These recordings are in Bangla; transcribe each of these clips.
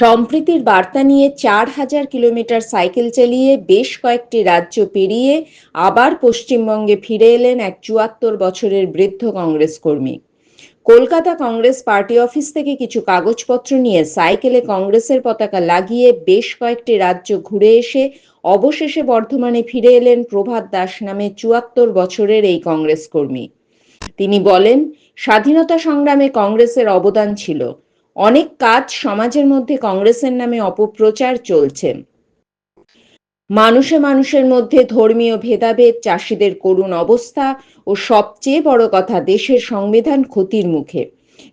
সম্প্রীতির বার্তা নিয়ে চার হাজার কিলোমিটার সাইকেল চালিয়ে বেশ কয়েকটি রাজ্য পেরিয়ে আবার পশ্চিমবঙ্গে ফিরে এলেন এক চুয়াত্তর বছরের বৃদ্ধ কংগ্রেস কর্মী। কলকাতা কংগ্রেস পার্টি অফিস থেকে কিছু কাগজপত্র নিয়ে সাইকেলে কংগ্রেসের পতাকা লাগিয়ে বেশ কয়েকটি রাজ্য ঘুরে এসে অবশেষে বর্ধমানে ফিরে এলেন প্রভাত দাস নামে চুয়াত্তর বছরের এই কংগ্রেস কর্মী। তিনি বলেন, স্বাধীনতা সংগ্রামে কংগ্রেসের অবদান ছিল। অনেক কাজ সমাজের মধ্যে কংগ্রেসের নামে অপপ্রচার চলছে। মানুষে মানুষের মধ্যে ধর্মীয় ভেদাভেদ, চাষিদের করুণ অবস্থা ও সবচেয়ে বড় কথা দেশের সংবিধান ক্ষতির মুখে।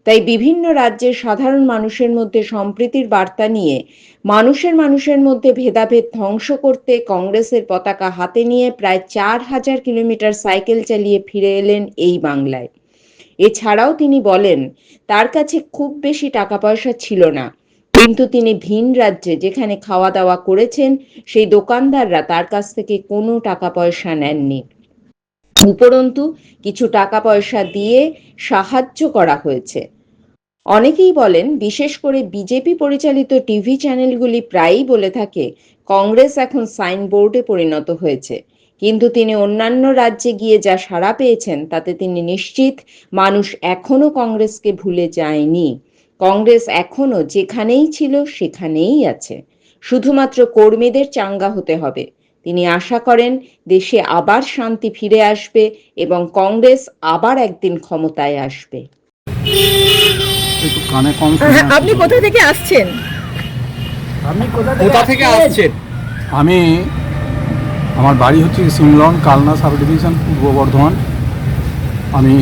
তাই বিভিন্ন রাজ্যের সাধারণ মানুষের মধ্যে সম্প্রীতির বার্তা নিয়ে মানুষের মানুষের মধ্যে ভেদাভেদ ধ্বংস করতে কংগ্রেসের পতাকা হাতে নিয়ে প্রায় চার হাজার কিলোমিটার সাইকেল চালিয়ে ফিরে এলেন এই বাংলায়। এছাড়াও তিনি বলেন, তার কাছে খুব বেশি টাকা পয়সা ছিল না। কিন্তু তিনি ভিন রাজ্যে যেখানে খাওয়া দাওয়া করেছেন, সেই দোকানদাররা তার কাছ থেকে কোনো টাকা পয়সা নেননি। উপরন্তু, কিছু টাকা পয়সা দিয়ে সাহায্য করা হয়েছে। অনেকেই বলেন, বিশেষ করে বিজেপি পরিচালিত টিভি চ্যানেলগুলি প্রায়ই বলে থাকে, কংগ্রেস এখন সাইনবোর্ডে পরিণত হয়েছে। কিন্তু তিনি অন্যান্য রাজ্যে গিয়ে যা সাড়া পেয়েছেন তাতে তিনি নিশ্চিত মানুষ এখনও কংগ্রেসকে ভুলে যায়নি। কংগ্রেস এখনও যেখানেই ছিল সেখানেই আছে। শুধুমাত্র কর্মীদের চাঙ্গা হতে হবে। তিনি আশা করেন দেশে আবার শান্তি ফিরে আসবে এবং কংগ্রেস আবার একদিন ক্ষমতায় আসবে। শোনা হ্যাঁ, আপনি কোথা থেকে আসছেন? কোথা থেকে আসছেন? আমি আমার বাড়ি হচ্ছে সিমলন কালনা সাব ডিভিশন, পূর্ব বর্ধমান। আমি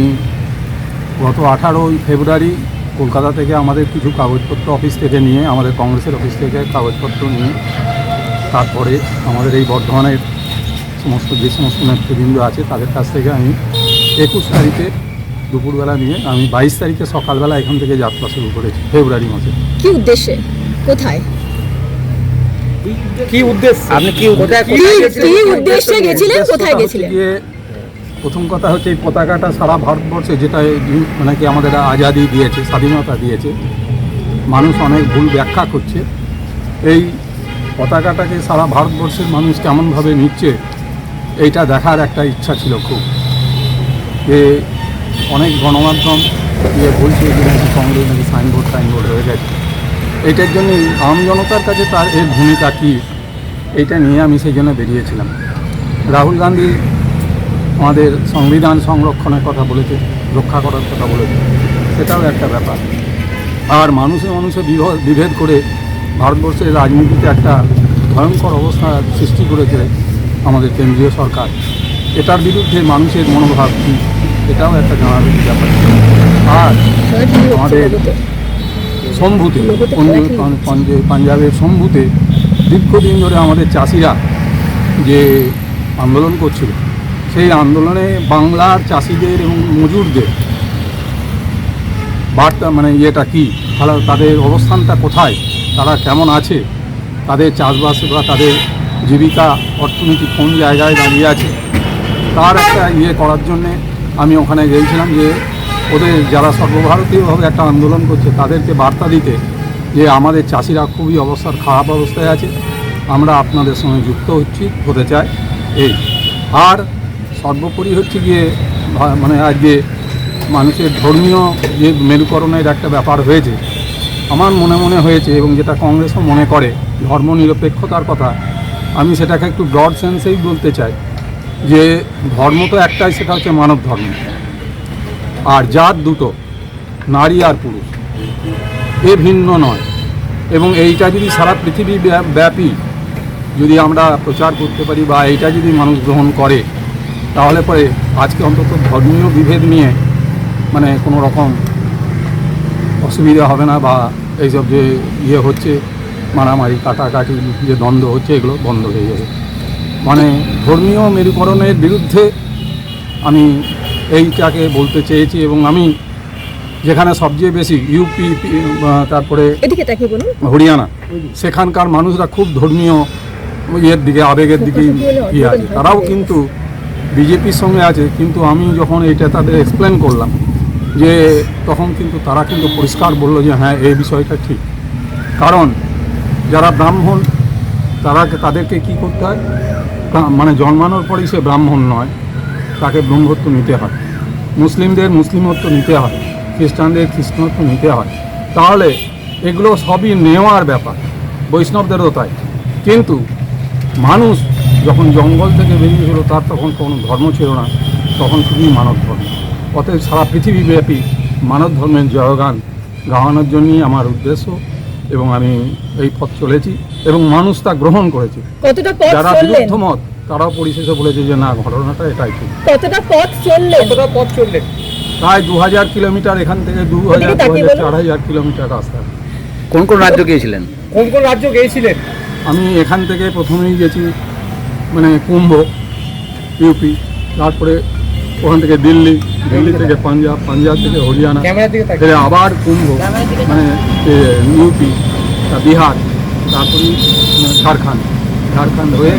গত আঠারোই ফেব্রুয়ারি কলকাতা থেকে আমাদের কিছু কাগজপত্র অফিস থেকে নিয়ে, আমাদের কংগ্রেসের অফিস থেকে কাগজপত্র নিয়ে, তারপরে আমাদের এই বর্ধমানের সমস্ত যে সমস্ত নেতৃবৃন্দ আছে, তাদের কাছ থেকে আমি একুশ তারিখে দুপুরবেলা নিয়ে, আমি বাইশ তারিখে সকালবেলা এখান থেকে যাত্রা শুরু করেছি, ফেব্রুয়ারি মাসে। কি উদ্দেশ্যে? কোথায়? কি উদ্দেশ্য? আপনি কি কি? উদ্দেশ্যে গেছিলেন? কোথায় গেছিলেন? প্রথম কথা হচ্ছে এই পতাকাটা সারা ভারতবর্ষে যেটা মানে কি আমাদের আজাদি দিয়েছে স্বাধীনতা দিয়েছে। মানুষ অনেক ভুল ব্যাখ্যা করছে। এই পতাকাটাকে সারা ভারতবর্ষের মানুষ কেমনভাবে নিচ্ছে এইটা দেখার একটা ইচ্ছা ছিল খুব। যে অনেক গণমাধ্যম ইয়ে বলছে যে নাকি কংগ্রেস নাকি সাইনবোর্ড সাইনবোর্ড হয়ে গেছে। এইটার জন্য আম জনতার কাছে তার এর ভূমিকা কী এটা নিয়ে আমি সেই জন্য বেরিয়েছিলাম। রাহুল গান্ধী আমাদের সংবিধান সংরক্ষণের কথা বলেছে রক্ষা করার কথা বলেছে সেটাও একটা ব্যাপার। আর মানুষে মানুষে বিভ- বিভেদ করে ভারতবর্ষের রাজনীতিতে একটা ভয়ঙ্কর অবস্থা সৃষ্টি করেছে আমাদের কেন্দ্রীয় সরকার। এটার বিরুদ্ধে মানুষের মনোভাব কী এটাও একটা জানার ব্যাপার। আর আমাদের সম্ভুতে পঞ্জ- পঞ্জ- পঞ্জ- পাঞ্জাবের সম্ভূতে দীর্ঘদিন ধরে আমাদের চাষিরা যে আন্দোলন করছিল সেই আন্দোলনে বাংলার চাষিদের এবং মজুরদের বার্তা মানে ইয়েটা কি তাহলে তাদের অবস্থানটা কোথায় তারা কেমন আছে তাদের চাষবাস বা তাদের জীবিকা অর্থনীতি কোন জায়গায় দাঁড়িয়ে আছে তার একটা ইয়ে করার জন্যে আমি ওখানে গিয়েছিলাম যে ওদের যারা সর্বভারতীয়ভাবে একটা আন্দোলন করছে, তাদেরকে বার্তা দিতে যে আমাদের চাষিরা খুবই অবস্থার খারাপ অবস্থায় আছে। আমরা আপনাদের সঙ্গে যুক্ত হচ্ছি, হতে চাই এই। আর সর্বোপরি হচ্ছে গিয়ে মানে আজকে মানুষের ধর্মীয় যে মেরুকরণের একটা ব্যাপার হয়েছে, আমার মনে মনে হয়েছে এবং যেটা কংগ্রেসও মনে করে, ধর্ম নিরপেক্ষতার কথা, আমি সেটাকে একটু ব্রড সেন্সেই বলতে চাই যে ধর্ম তো একটাই, সেটা হচ্ছে মানব ধর্ম আর জাত দুটো, নারী আর পুরুষ। এ ভিন্ন নয়। এবং এইটা যদি সারা পৃথিবী ব্যাপী যদি আমরা প্রচার করতে পারি বা এইটা যদি মানুষ গ্রহণ করে, তাহলে পরে আজকে অন্তত ধর্মীয় বিভেদ নিয়ে মানে কোনো রকম অসুবিধা হবে না বা এইসব যে ইয়ে হচ্ছে, মারামারি, কাটাকাটি, যে দ্বন্দ্ব হচ্ছে, এগুলো বন্ধ হয়ে যাবে। মানে ধর্মীয় মেরুকরণের বিরুদ্ধে আমি এইটাকে বলতে চেয়েছি এবং আমি যেখানে সবচেয়ে বেশি ইউপি তারপরে হরিয়ানা সেখানকার মানুষরা খুব ধর্মীয় ইয়ের দিকে আবেগের দিকে ইয়ে আছে। তারাও কিন্তু বিজেপির সঙ্গে আছে কিন্তু আমি যখন এটা তাদের এক্সপ্লেন করলাম যে তখন কিন্তু তারা কিন্তু পরিষ্কার বলল যে হ্যাঁ এই বিষয়টা ঠিক। কারণ যারা ব্রাহ্মণ তারা তাদেরকে কি করতে হয়? মানে জন্মানোর পরেই সে ব্রাহ্মণ নয়। তাকে ব্রহ্মত্ব নিতে হয়। মুসলিমদের মুসলিমত্ব নিতে হয় খ্রিস্টানদের খ্রিস্টানত্ব নিতে হয়। তাহলে এগুলো সবই নেওয়ার ব্যাপার বৈষ্ণবদেরও তাই। কিন্তু মানুষ যখন জঙ্গল থেকে বেরিয়েছিল তার তখন কোনো ধর্ম ছিল না তখন শুধুই মানব ধর্ম। অতএব সারা পৃথিবীব্যাপী মানব ধর্মের জয়গান গাওয়ানোর জন্যই আমার উদ্দেশ্য এবং আমি এই পথ চলেছি এবং মানুষ তা গ্রহণ করেছে। যারা বিরুদ্ধ মত তারাও পরিশেষে বলেছে যে না ঘটনাটা এটাই ঠিক কতটা পথ চললেন? কতটা পথ চললে প্রায় দু হাজার কিলোমিটার এখান থেকে দু হাজার দু হাজার চার হাজার কিলোমিটার রাস্তা। কোন কোন রাজ্য গিয়েছিলেন? কোন কোন রাজ্য গিয়েছিলেন? আমি এখান থেকে প্রথমেই গেছি মানে কুম্ভ ইউপি তারপরে ওখান থেকে দিল্লি দিল্লি থেকে পাঞ্জাব পাঞ্জাব থেকে হরিয়ানা আবার কুম্ভ মানে ইউপি বিহার তারপরে ঝাড়খণ্ড। ঝাড়খণ্ড হয়ে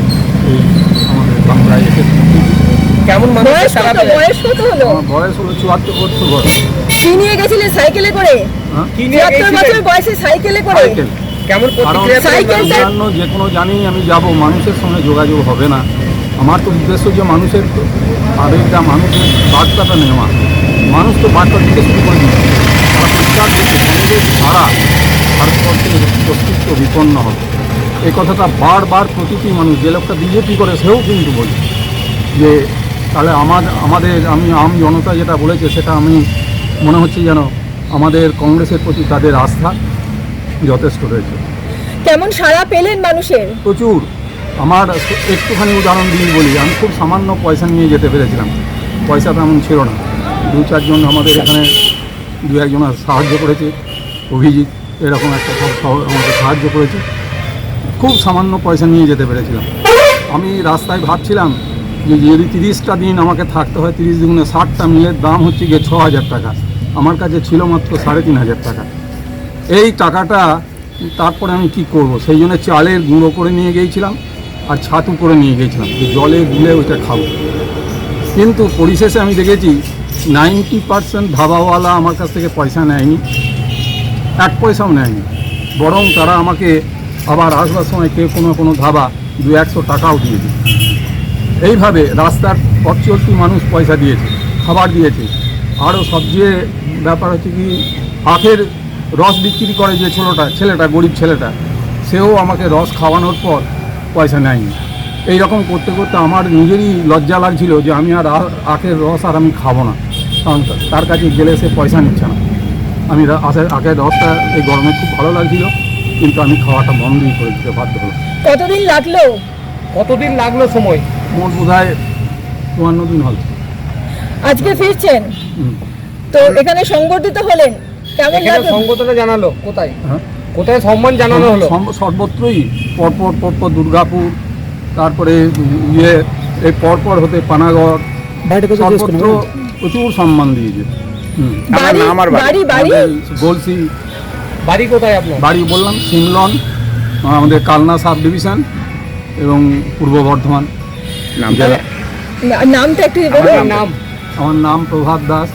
কেমন মানুষ বয়স কত বয়স কত হলো। আমার বয়স হলো চুয়াত্তর বছর বয়স। কি নিয়ে গেছিলেন সাইকেলে করে? হ্যাঁ? কি নিয়ে ছিয়াত্তর বছর বয়সে সাইকেলে করে? কেমন? অন্যান্য যে কোনো জানি আমি যাব মানুষের সঙ্গে যোগাযোগ হবে না। আমার তো উদ্দেশ্য যে মানুষের আবেগটা মানুষের বার্তাটা নেওয়া। মানুষ তো বার্তা দিতে শুরু করে দিচ্ছে তারা পরিষ্কার দিচ্ছে ছাড়া ভারতবর্ষের অস্তিত্ব বিপন্ন হবে। এই কথাটা বারবার প্রতিটি মানুষ যে লোকটা বিজেপি করে সেও কিন্তু বলছে যে তাহলে আমার আমাদের আমি আম জনতা যেটা বলেছে সেটা আমি মনে হচ্ছে যেন আমাদের কংগ্রেসের প্রতি তাদের আস্থা যথেষ্ট রয়েছে। কেমন সাড়া পেলেন মানুষের? প্রচুর। আমার একটুখানি উদাহরণ দিয়ে বলি আমি খুব সামান্য পয়সা নিয়ে যেতে পেরেছিলাম। পয়সা তেমন ছিল না। দু চারজন আমাদের এখানে দু একজন সাহায্য করেছে। অভিজিৎ এরকম একটা সব আমাকে সাহায্য করেছে। খুব সামান্য পয়সা নিয়ে যেতে পেরেছিলাম। আমি রাস্তায় ভাবছিলাম যে যদি তিরিশটা দিন আমাকে থাকতে হয়, তিরিশ দিনে ষাটটা মিলের দাম হচ্ছে গিয়ে ছ হাজার টাকা। আমার কাছে ছিল মাত্র সাড়ে তিন হাজার টাকা। এই টাকাটা তারপরে আমি কি করব? সেই জন্য চালের গুঁড়ো করে নিয়ে গিয়েছিলাম আর ছাতু করে নিয়ে গিয়েছিলাম। যে জলে গুলে ওইটা খাব। কিন্তু পরিশেষে আমি দেখেছি নাইনটি পার্সেন্ট ধাবাওয়ালা আমার কাছ থেকে পয়সা নেয়নি, এক পয়সাও নেয়নি। বরং তারা আমাকে আবার আসবার সময় কেউ কোনো কোনো ধাবা দু একশো টাকাও দিয়েছে এইভাবে রাস্তার পথ মানুষ পয়সা দিয়েছে, খাবার দিয়েছে। আরও সবচেয়ে ব্যাপার হচ্ছে কি আখের রস বিক্রি করে যে ছেলেটা ছেলেটা, গরিব ছেলেটা, সেও আমাকে রস খাওয়ানোর পর পয়সা নেয়নি। এই রকম করতে করতে আমার নিজেরই লজ্জা লাগছিল যে আমি আর আখের রস আর আমি খাব না। কারণ তার কাছে গেলে সে পয়সা নিচ্ছে না। আমি আখের রসটা এই গরমে খুব ভালো লাগছিল। কিন্তু আমি খাওয়াটা বন্ধই করে দিতে বাধ্য হলাম। কতদিন লাগল? কতদিন লাগল সময়? মোট বোধ হয় চুয়ান্ন দিন হল। আজকে ফিরছেন? তো এখানে সংবর্ধিত হলেন কেমন লাগল? সংগঠনটা জানালো কোথায়? হ্যাঁ। কোথায় সম্মান জানানো হলো? সর্বত্রই পরপর পরপর দুর্গাপুর তারপরে ইয়ে এই পরপর হতে পানাগড় সর্বত্র প্রচুর সম্মান দিয়েছে। আমার বাড়ি। আর বাড়ি। কোথায় আপনার? বাড়ি বললাম সিমলন আমাদের কালনা সাব ডিভিশন এবং পূর্ব বর্ধমান নামটা? একটু নাম। আমার নাম প্রভাত দাস।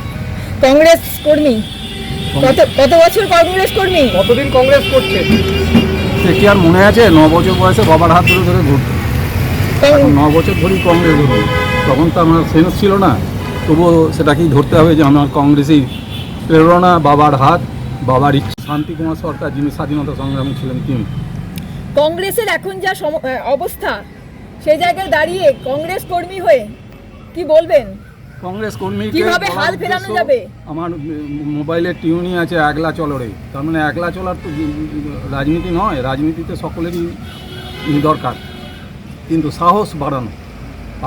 কংগ্রেস কর্মী? কত কত বছর কংগ্রেস কর্মী? কতদিন কংগ্রেস করছে? সে কি আর মনে আছে? ন বছর বয়সে বাবার হাত ধরে ধরে ঘুরতো। ন বছর ধরেই কংগ্রেস ধরুন তখন তো আমার সেন্স ছিল না। তবুও সেটাকেই ধরতে হবে যে আমার কংগ্রেসেই প্রেরণা বাবার হাত। বাবার ইচ্ছা। শান্তি কুমার সরকার যিনি স্বাধীনতা সংগ্রামী ছিলেন তিনি। কংগ্রেসের এখন যা অবস্থা সেই জায়গায় দাঁড়িয়ে কংগ্রেস কর্মী হয়ে কি বলবেন? কংগ্রেস কর্মী কীভাবে হাল ফেরানো যাবে? আমার মোবাইলের টিউনই আছে একলা চলরে। তার মানে একলা চলার তো রাজনীতি নয় রাজনীতিতে সকলেরই দরকার। কিন্তু সাহস বাড়ানো।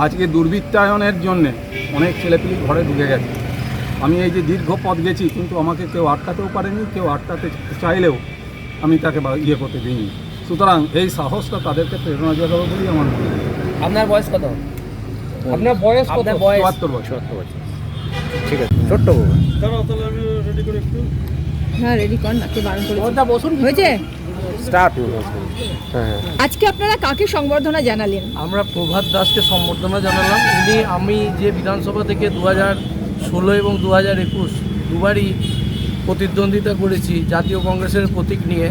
আজকে দুর্বৃত্তায়নের জন্যে অনেক ছেলেপিলি ঘরে ঢুকে গেছে। আমি এই যে দীর্ঘ পথ গেছি কিন্তু আমাকে কেউ আটকাতেও পারেনি কেউ আটকাতে চাইলেও আমি তাকে ইয়ে করতে দিইনি। সুতরাং এই সাহসটা তাদেরকে প্রেরণা জাগাবে বলেই আমার মনে হয়। আপনার বয়স কত? আপনার বয়স কত? বয়স চুয়াত্তর বছর। বছর। ঠিক আছে। ছোট্ট বাবু। হ্যাঁ রেডি কর না কে বারণ করে বসুন। হয়েছে? স্টার্ট হ্যাঁ আজকে আপনারা কাকে সংবর্ধনা জানালেন? আমরা প্রভাত দাসকে সম্বর্ধনা জানালাম। উনি আমি যে বিধানসভা থেকে দু হাজার ষোলো এবং দু হাজার একুশ দুবারই প্রতিদ্বন্দ্বিতা করেছি জাতীয় কংগ্রেসের প্রতীক নিয়ে।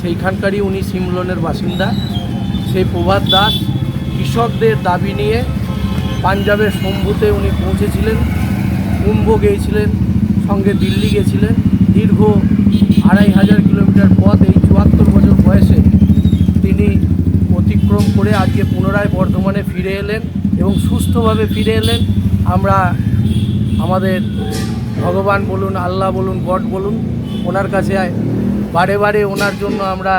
সেইখানকারই উনি সিমলনের বাসিন্দা। সেই প্রভাত দাস কৃষকদের দাবি নিয়ে পাঞ্জাবের শম্ভুতে উনি পৌঁছেছিলেন, কুম্ভ গিয়েছিলেন, সঙ্গে দিল্লি গেছিলেন। দীর্ঘ আড়াই হাজার কিলোমিটার পথ এই চুয়াত্তর বছর বয়সে তিনি অতিক্রম করে আজকে পুনরায় বর্ধমানে ফিরে এলেন এবং সুস্থভাবে ফিরে এলেন। আমরা আমাদের ভগবান বলুন আল্লাহ বলুন গড বলুন ওনার কাছে বারে বারে ওনার জন্য আমরা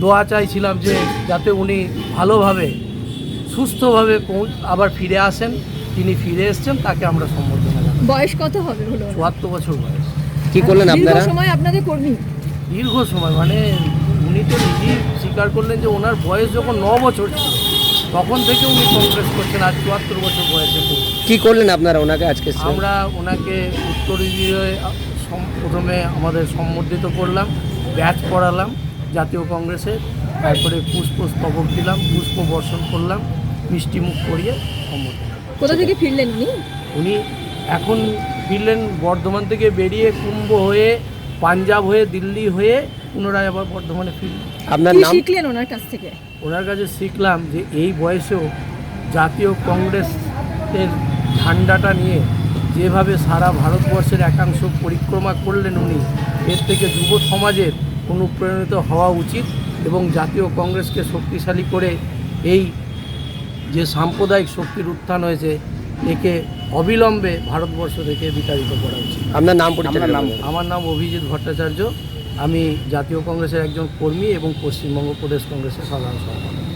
দোয়া চাইছিলাম যে যাতে উনি ভালোভাবে সুস্থভাবে আবার ফিরে আসেন। তিনি ফিরে এসেছেন তাকে আমরা সম্বর্ধনা জানাই। বয়স কত হবে হলো চুয়াত্তর বছর বয়স। কি করলেন দীর্ঘ আপনারা? সময় আপনাদের কর্মী। দীর্ঘ সময় মানে উনি তো নিজেই স্বীকার করলেন যে ওনার বয়স যখন ন বছর ছিল তখন থেকে উনি কংগ্রেস করছেন আর চুয়াত্তর বছর বয়সে কি করলেন আপনারা ওনাকে আজকে আমরা ওনাকে উত্তর দিয়ে প্রথমে আমাদের সম্বর্ধিত করলাম ব্যাচ পড়ালাম জাতীয় কংগ্রেসে তারপরে পুষ্প স্তবক দিলাম পুষ্প বর্ষণ করলাম মিষ্টি মুখ করিয়ে সম্বর্ধনা কোথা থেকে ফিরলেন উনি? উনি এখন ফিরলেন বর্ধমান থেকে বেরিয়ে কুম্ভ হয়ে পাঞ্জাব হয়ে দিল্লি হয়ে পুনরায় আবার বর্ধমানে ফিরলেন। আপনার নাম? শিখলেন ওনার কাছ থেকে? ওনার কাছে শিখলাম যে এই বয়সেও জাতীয় কংগ্রেসের ঝান্ডাটা নিয়ে যেভাবে সারা ভারতবর্ষের একাংশ পরিক্রমা করলেন উনি এর থেকে যুব সমাজের অনুপ্রেরণিত হওয়া উচিত এবং জাতীয় কংগ্রেসকে শক্তিশালী করে এই যে সাম্প্রদায়িক শক্তির উত্থান হয়েছে একে অবিলম্বে ভারতবর্ষ থেকে বিতাড়িত করা উচিত। আপনার নাম পরিচয় আমার নাম অভিজিৎ ভট্টাচার্য। আমি জাতীয় কংগ্রেসের একজন কর্মী এবং পশ্চিমবঙ্গ প্রদেশ কংগ্রেসের সাধারণ সম্পাদক।